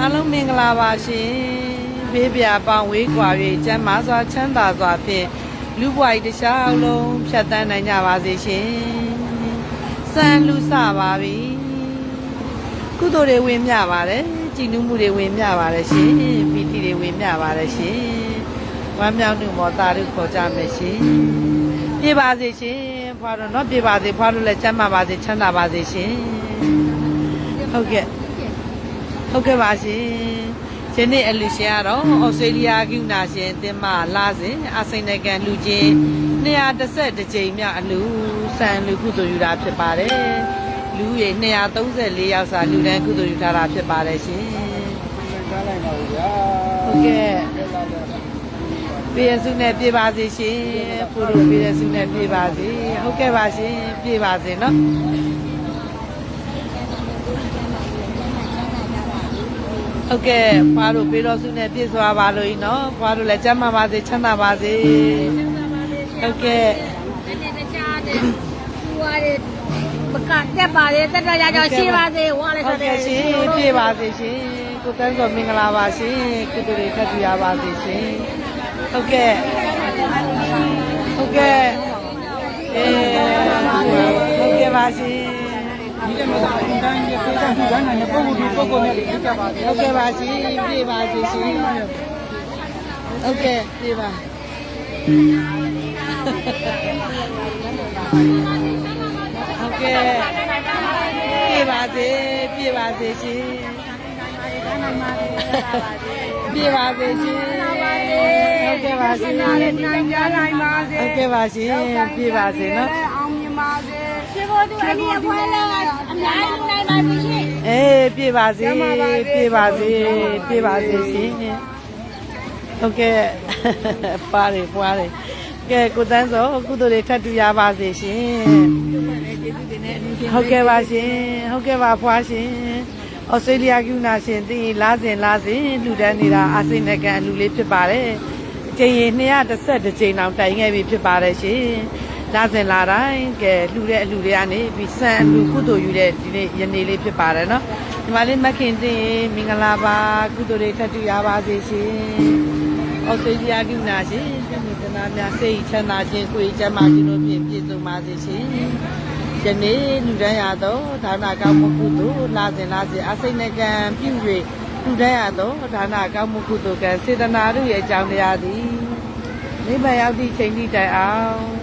အားလုံးမင်္ဂလာပါရှင်ဘေးပြာပေါင်းဝေးကွာ၍ကျမ်းမာစွာချမ်းသာစွာဖြင့်လူဘဝ၏တစ်ခြားအလုံးဖြတ်တန်းနိုင်ကြပါစေရှင်စံလူစပါပြီကုသိုလ်တွေဝင်မြပါတယ်ကြည်နူးမှုတွေဝင်မြပါတယ်ရှင်ပီတိတွေဝင်မြပါတယ်ရှင်ဝမ်းမြောက်မှုမောတာတို့ခေါ်ကြမယ်ရှင်ပြေပါစေရှင်ဖွာတော့เนาะပြေပါစေဖွာလို့လည်းကျမ်းမာပါစေချမ်းသာပါစေရှင်ဟုတ်ကဲ့ ဟုတ်ကဲ့ပါရှင်။ဒီနေ့အလူရှင်ကတော့ဩစတြေးလျကယူနာရှင်အတင်းမလာစဉ်အစိမ့်နကန်လူချင်း211ကြိမ်မြောက်အလူစံလူကုသိုလ်ယူတာဖြစ်ပါတယ်။လူရေ234ယောက်စာလူတန်းကုသိုလ်ယူထားတာဖြစ်ပါတယ်ရှင်။ကားလိုက်ပါဦးဗျာဟုတ်ကဲ့ပြေရစုနဲ့ပြေပါစေရှင်။ကိုလိုပြေရစုနဲ့ပြေပါစေ။ဟုတ်ကဲ့ပါရှင်။ပြေပါစေနော်။ ဟုတ်ကဲ့ဖွားတို့ပေးတော်စုနဲ့ပြည့်စွာပါလို့ဤနော်ဖွားတို့လည်းကျမ်းမာပါစေချမ်းသာပါစေဟုတ်ကဲ့တနေ့တခြားတဲ့သူရတဲ့ပကတက်ပါလေတက်တော့ရတော့ရှိပါစေဝါလေဟုဆိုတ်တဲ့ကဲ့ရှင်ပြည့်ပါစေရှင်ကိုတန်းစောမင်္ဂလာပါရှင်ကုသိုလ်တွေထပ်ပြရပါစေရှင်ဟုတ်ကဲ့ဟုတ်ကဲ့အေးဟုတ်ကဲ့ပါရှင် ဒီကနေ့ကအင်တိုင်းရဲ့ပေးတဲ့ဒီကနေ့နဲ့ပုံမှုပုံကိုနဲ့ပြကြပါဗျာဟုတ်ကဲ့ပါရှင်ပြည့်ပါစေရှင်ဟုတ်ကဲ့ပြည့်ပါဟုတ်ကဲ့ပြည့်ပါစေပြည့်ပါစေရှင်ပြည့်ပါစေရှင်ဟုတ်ကဲ့ပါရှင်နိုင်ကြနိုင်ပါစေဟုတ်ကဲ့ပါရှင်ပြည့်ပါစေနော်အောင်မြင်ပါစေ ရှင်ဘောသူအနည်းခွဲလာအများကြီးနိုင်ပါပြီရှင်အေးပြည့်ပါစေပြည့်ပါစေပြည့်ပါစေရှင်ဟုတ်ကဲ့ပါတယ်ပွားတယ်ကဲကိုတန်းစောကုသိုလ်တွေထပ်တူရပါစေရှင်ဟုတ်ကဲ့ပါရှင်ဟုတ်ကဲ့ပါဖွားရှင်ဩစတြေးလျကယူနာရှင်တည်လာစဉ်လာစဉ်လှူဒန်းနေတာအာစိနကန်အလူလေးဖြစ်ပါတယ်ကျင်းရင်212ကြိမ်အောင်တိုင်ခဲ့ပြီဖြစ်ပါတယ်ရှင် လာစဉ်လာတိုင်းကဲလှူတဲ့အလူတွေကနေပြီးစံအလူကုသိုလ်ယူတဲ့ဒီနေ့ယနေ့လေးဖြစ်ပါတယ်နော်ဒီမှာလေးမခင်တင်မင်္ဂလာပါကုသိုလ်တွေထပ်တူရပါစေရှင်ဩစတြေးလျကယူနာရှင်ပြည်သူတနာများစိတ်ချမ်းသာခြင်းကိုယ်ကျမ်းမာခြင်းတို့ဖြင့်ပြည့်စုံပါစေရှင်ယနေ့လူတန်းရသောဒါနကောင်းမှုကုသိုလ်လာစဉ်လာစဉ်အစိမ့်နကံပြု၍လူတန်းရသောဒါနကောင်းမှုကုသိုလ်ကံစေတနာတို့ရဲ့အကြောင်းတရားသည်နိဗ္ဗာန်ရောက်သည့်ချိန်ထိတိုင်အောင်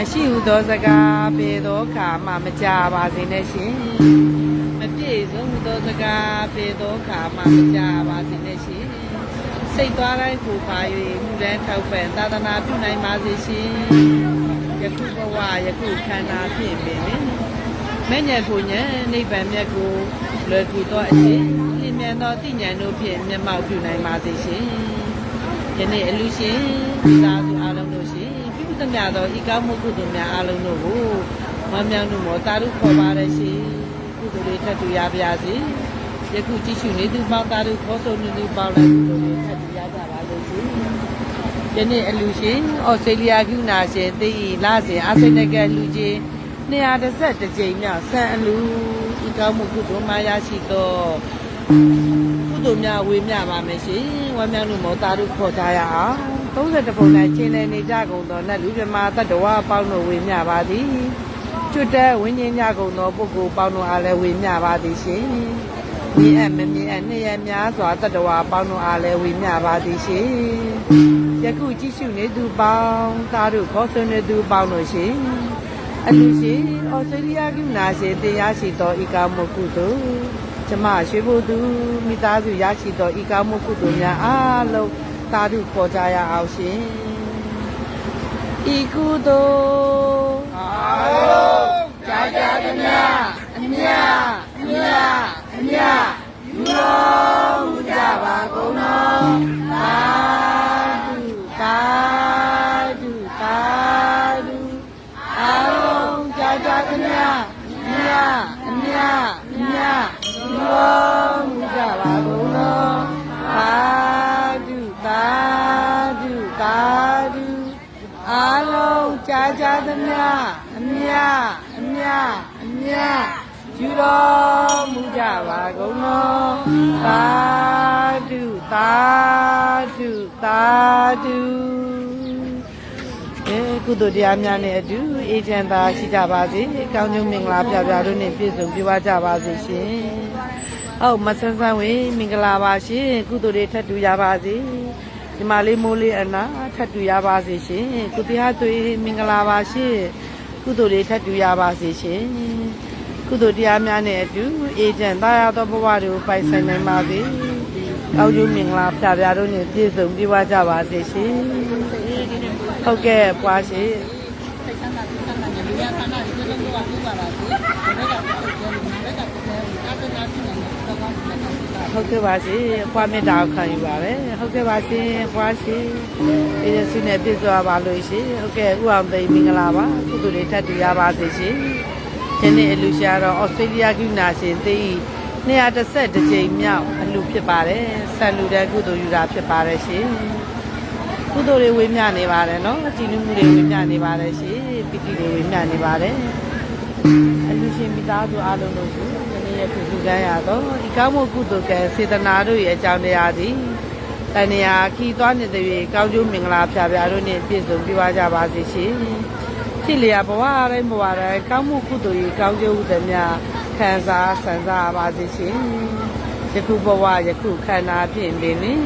မရှိဟုသောစကားပေသောခါမှမကြပါစေနဲ့ရှင်မပြည့်စုံဟုသောစကားပေသောခါမှမကြပါစေနဲ့ရှင်စိတ်သွားတိုင်းကိုပါ၍မူလန်းထောက်ပံ့သာသနာပြုနိုင်ပါစေရှင်ယခုဘဝယခုခန္ဓာဖြင့်ပင်မဲ့ညံဖို့ညံနိဗ္ဗာန်မြတ်ကိုလွယ်ကူသောအခြင်းလင်းမြန်သောတိညာဉ်တို့ဖြင့်မျက်မှောက်ပြုနိုင်ပါစေရှင်ယနေ့အလူရှင်ဒီသားစုအားလုံးတို့ရှင်ပြုသ မျှသောဤကောင်းမှုကုသိုလ်များအားလုံးတို့ကိုဝမ်းမြောက်မှုမောတာရုခေါ်ပါရရှင်ကုသိုလ်တွေထပ်တူရပါစေယခုကြည့်ရှုနေသူပေါင်းတာရုခေါ်ဆိုနေသူပေါင်းလည်းကုသိုလ်တွေထပ်တူရကြပါလို့ရှင်ယနေ့အလူရှင်ဩစတြေးလျကယူနာရှင်သိဤလာစဉ်အစိမ့်နကလူကြီး211ကြိမ်မြောက်ဆန်အလူဤကောင်းမှုကုသိုလ်များရရှိသောကုသိုလ်များဝေမျှပါမယ်ရှင်ဝမ်းမြောက်မှုမောတာတို့ခေါ်ကြရအောင် 30ပုံတိုင်းချင်းနေနေကြကုန်သောနတ်လူမြမတတ္တဝါပေါင်းတို့ဝေမျှပါသည်ကျွတ်တဲ့ဝိညာဉ်ညကုန်သောပုဂ္ဂိုလ်ပေါင်းတို့အားလည်းဝေမျှပါသည်ရှင်မြင်အပ်မမြင်အပ်နှစ်ရများစွာတတ္တဝါပေါင်းတို့အားလည်းဝေမျှပါသည်ရှင်ယခုကြည့်ရှုနေသူပေါင်းသားတို့ခေါ်ဆွနေသူပေါင်းတို့ရှင်အလူရှင်ဩစတြေးလျကနာရှင်တရားရှိသောဤကာမကုသိုလ်ကျမရွှေဘုသူမိသားစုရရှိသောဤကောင်းမှုကုသိုလ်များအားလုံး သာဓုခေါ်ကြရအောင်ရှင်ဤကုသိုလ်အားလုံးကြာကြာသမျှအမြအမြအမြယူတော်မူကြပါကုန်တော်သာဓုသာဓုသာဓုအားလုံးကြာကြာသမျှအမြအမြအမြဘောမူကြပါ အာလုံးကြာကြာသမျှအမြအမြအမြယူတော်မူကြပါကုန်တော်သာဓုသာဓုသာဓုအဲကုသိုလ်တရားများနဲ့အတူအေးချမ်းသာရှိကြပါစေ။ကောင်းကျိုးမင်္ဂလာပြပြတို့နဲ့ပြည့်စုံပြည့်ဝကြပါစေရှင်။ဟုတ်မဆန်းဆန်းဝေးမင်္ဂလာပါရှင်။ကုသိုလ်တွေထပ်တူရပါစေ။ ဒီမလေးမိုးလေးအနာထပ်တူရပါစေရှင်။ကုတရားသွေးမင်္ဂလာပါရှင်။ကုသိုလ်တွေထပ်တူရပါစေရှင်။ကုသိုလ်တရားများနဲ့အတူအေးချမ်းသာရသောဘဝတွေကိုပိုင်ဆိုင်နိုင်ပါစေ။ကောင်းကျိုးမင်္ဂလာပြပြတို့နဲ့ပြည့်စုံပြည့်ဝကြပါစေရှင်။ဟုတ်ကဲ့ပွားရှင်။စိတ်ဆန္ဒစိတ်ဆန္ဒနဲ့လူရဆန္ဒတွေပြုလုပ်လို့ပါပါစေ။ဒါကလည်းဒါကလည်းဒါကလည်းသာသနာ့ရှင်နဲ့တော့ကောင်းတယ်နော်။ ဟုတ်ကဲ့ပါရှင်။ဖွားမေတ္တာကိုခံယူပါရယ်။ဟုတ်ကဲ့ပါရှင်။ဖွားရှင်။ဒီစုနဲ့ပြည့်စုံပါလို့ရှင်။ဟုတ်ကဲ့ဥအောင်သိန်းမင်္ဂလာပါ။ကုသိုလ်တွေထပ်တူရပါစေရှင်။ဒီနေ့အလူရှာတော့ဩစတြေးလျကနာရှင်သိ212ကြိမ်မြောက်အလူဖြစ်ပါတယ်။ဆန်လူတဲ့ကုသိုလ်ယူတာဖြစ်ပါတယ်ရှင်။ကုသိုလ်တွေဝေမျှနေပါတယ်နော်။ကြည်နူးမှုတွေဝေမျှနေပါတယ်ရှင်။ပီတိတွေဝေမျှနေပါတယ်။အလူရှင်မိသားစုအားလုံးတို့ကိုဒီ နေ့ရက်ပြုလူကမ်းရတော့ဒီကောင်းမှုကုသိုလ်ကံစေတနာတို့ရဲ့အကြောင်းတရားသည်တဏှာခီသွားနေတဲ့၍ကောင်းကျိုးမင်္ဂလာဖြာဖြာတို့နှင့်ပြည့်စုံပြည့်ဝကြပါစေရှင်ဖြစ်လျာဘဝတိုင်းဘဝတိုင်းကောင်းမှုကုသိုလ်၏ကောင်းကျိုးဥဒ္ဓမြခံစားဆန်စားပါစေရှင်ယခုဘဝယခုခန္ဓာဖြင့်ပင်လင်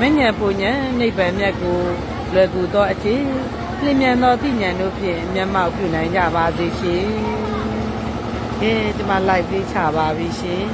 မဉ္ဇဉ်ပူဉ္ဇဉ်နိဗ္ဗာန်မြတ်ကိုလွယ်ကူသောအခြင်းလျင်မြန်သောသိဉာဏ်တို့ဖြင့်မျက်မှောက်ပြုနိုင်ကြပါစေရှင် ကဲဒီမှာ live လေးချပါပြီရှင်